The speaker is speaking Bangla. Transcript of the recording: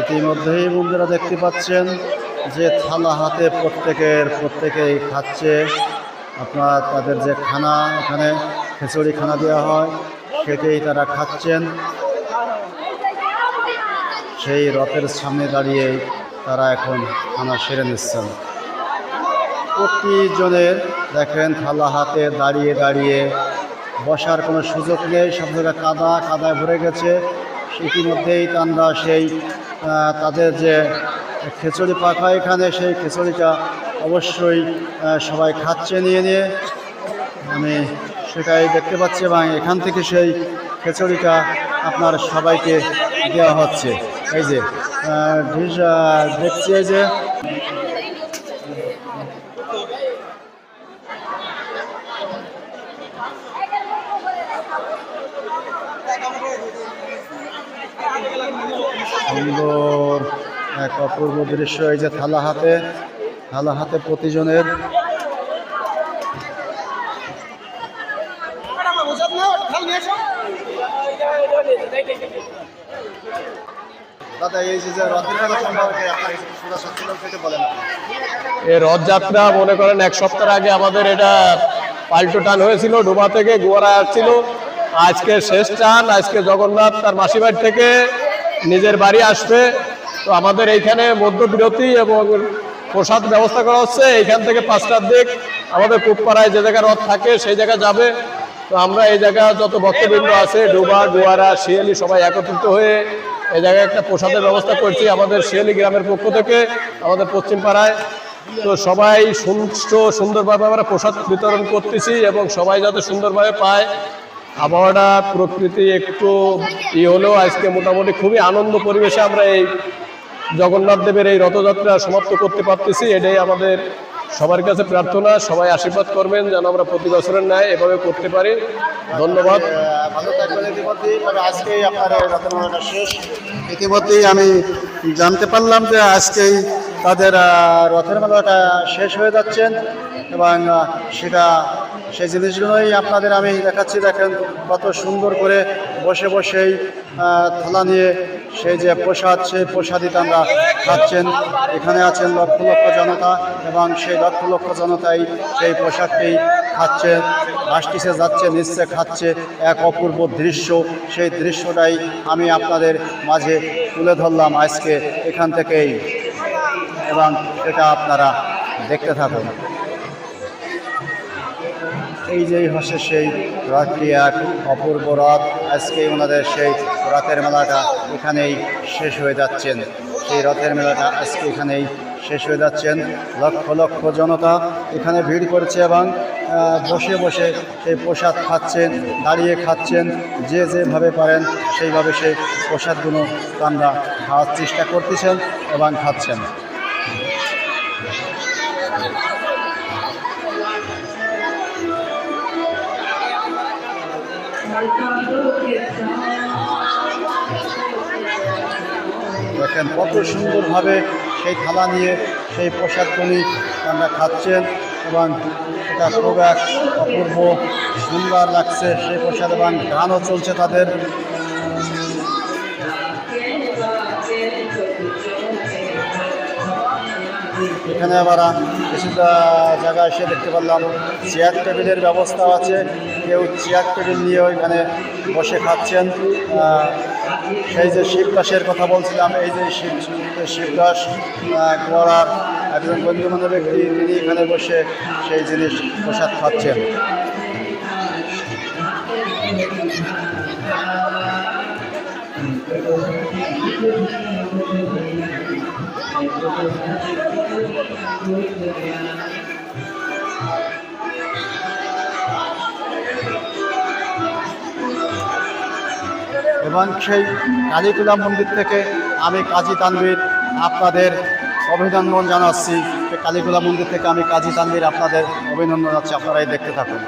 ইতিমধ্যেই বন্ধুরা দেখতে পাচ্ছেন যে থালা হাতে প্রত্যেকের, প্রত্যেকেই খাচ্ছে। আপনার তাদের যে খানা এখানে খিচুড়ি খানা দেওয়া হয় সেটাই তারা খাচ্ছেন। সেই রথের সামনে দাঁড়িয়ে তারা এখন খানা সেরে নিচ্ছেন। প্রতিজনের দেখেন থালা হাতে দাঁড়িয়ে দাঁড়িয়ে বসার কোনো সুযোগ নেই। সব জায়গায় কাদা, কাদায় ভরে গেছে। ইতিমধ্যেই তারা সেই তাদের যে খিচুড়ি পাখা এখানে, সেই খিচুড়িটা অবশ্যই সবাই খাচ্ছে, নিয়ে নিয়ে। আমি সেটাই দেখতে পাচ্ছি এবং এখান থেকে সেই খিচুড়িটা আপনার সবাইকে দেওয়া হচ্ছে। এই যে দেখছি এই যে সুন্দর এক অপূর্ব দৃশ্য, এই যে থালা হাতে থালা হাতে প্রতিজনের। দাদা, এই রথযাত্রা মনে করেন এক সপ্তাহ আগে আমাদের এটা পাল্টো টান হয়েছিল, ডোবা থেকে গোয়ারা আসছিল। আজকে শেষ টান আজকে জগন্নাথ তার মাসিবাড়ি থেকে নিজের বাড়ি আসবে। তো আমাদের এইখানে মধ্যবিরতি এবং প্রসাদ ব্যবস্থা করা হচ্ছে। এইখান থেকে পাঁচটার দিক আমাদের কুপপাড়ায় যে জায়গায় রথ থাকে, সেই জায়গায় যাবে। তো আমরা এই জায়গা যত ভক্তবৃন্দ আছে, ডোবা, গোয়ারা, শিয়ালি সবাই একত্রিত হয়ে এই জায়গায় একটা প্রসাদের ব্যবস্থা করছি আমাদের শিয়ালি গ্রামের পক্ষ থেকে, আমাদের পশ্চিম পাড়ায়। তো সবাই সুষ্ঠু সুন্দরভাবে আমরা প্রসাদ বিতরণ করতেছি এবং সবাই যাতে সুন্দরভাবে পায় আবহাওয়াটা প্রকৃতি একটু ই হলেও আজকে মোটামুটি খুবই আনন্দ পরিবেশে আমরা এই জগন্নাথ দেবের এই রথযাত্রা সমাপ্ত করতে পারতেছি। এটাই আমাদের সবার কাছে প্রার্থনা। সবাই আশীর্বাদ করবেন যেন আমরা প্রতি বছরের ন্যায় এভাবে করতে পারি। ধন্যবাদ। আজকেই শেষ। ইতিমধ্যেই আমি জানতে পারলাম যে আজকেই তাদের রথের মেলাটা শেষ হয়ে যাচ্ছেন এবং সেটা সেই জিনিসগুলোই আপনাদের আমি দেখাচ্ছি, দেখেন কত সুন্দর করে বসে বসেই থালা নিয়ে সেই যে প্রসাদ, সেই প্রসাদিত আমরা খাচ্ছেন। এখানে আছেন লক্ষ লক্ষ জনতা এবং সেই লক্ষ লক্ষ জনতাই সেই পোশাককেই খাচ্ছে আসটিসে যাচ্ছে, নিচ্ছে, খাচ্ছে। এক অপূর্ব দৃশ্য, সেই দৃশ্যটাই আমি আপনাদের মাঝে তুলে ধরলাম আজকে এখান থেকেই। এবং এটা আপনারা দেখতে থাকুন। এই যেই হচ্ছে সেই রথটি এক অপূর্ব রথ আজকে ওনাদের সেই রথের মেলাটা এখানেই শেষ হয়ে যাচ্ছেন। সেই রথের মেলাটা আজকে এখানেই শেষ হয়ে যাচ্ছেন। লক্ষ লক্ষ জনতা এখানে ভিড় করছে এবং বসে বসে সেই প্রসাদ খাচ্ছেন, দাঁড়িয়ে খাচ্ছেন। যে যেভাবে পারেন সেইভাবে সেই প্রসাদগুলো তারা খাওয়ার চেষ্টা করতেছেন এবং খাচ্ছেন। দেখেন কত সুন্দরভাবে সেই থালা নিয়ে সেই প্রসাদগুলি আমরা খাচ্ছেন এবং এটা খুব এক অপূর্ব সুন্দর লাগছে সেই প্রসাদ এবং গানও চলছে তাদের। এখানে আবার কিছুটা জায়গায় এসে দেখতে পারলাম, চেয়ার টেবিলের ব্যবস্থা আছে। কেউ চেয়ার টেবিল নিয়ে ওইখানে বসে খাচ্ছেন। সেই যে শিবদাসের কথা বলছিলাম, এই যে শিব শিবদাস গড়ার একজন গণ্যমান্য ব্যক্তি, তিনি এখানে বসে সেই জিনিস প্রসাদ খাচ্ছেন। এবং সেই কালীকুলা মন্দির থেকে আমি কাজী তানবির আপনাদের অভিনন্দন জানাচ্ছি। কালীকুলা মন্দির থেকে আমি কাজী তানবির আপনাদের অভিনন্দন জানাচ্ছি। আপনারাই দেখতে থাকুন।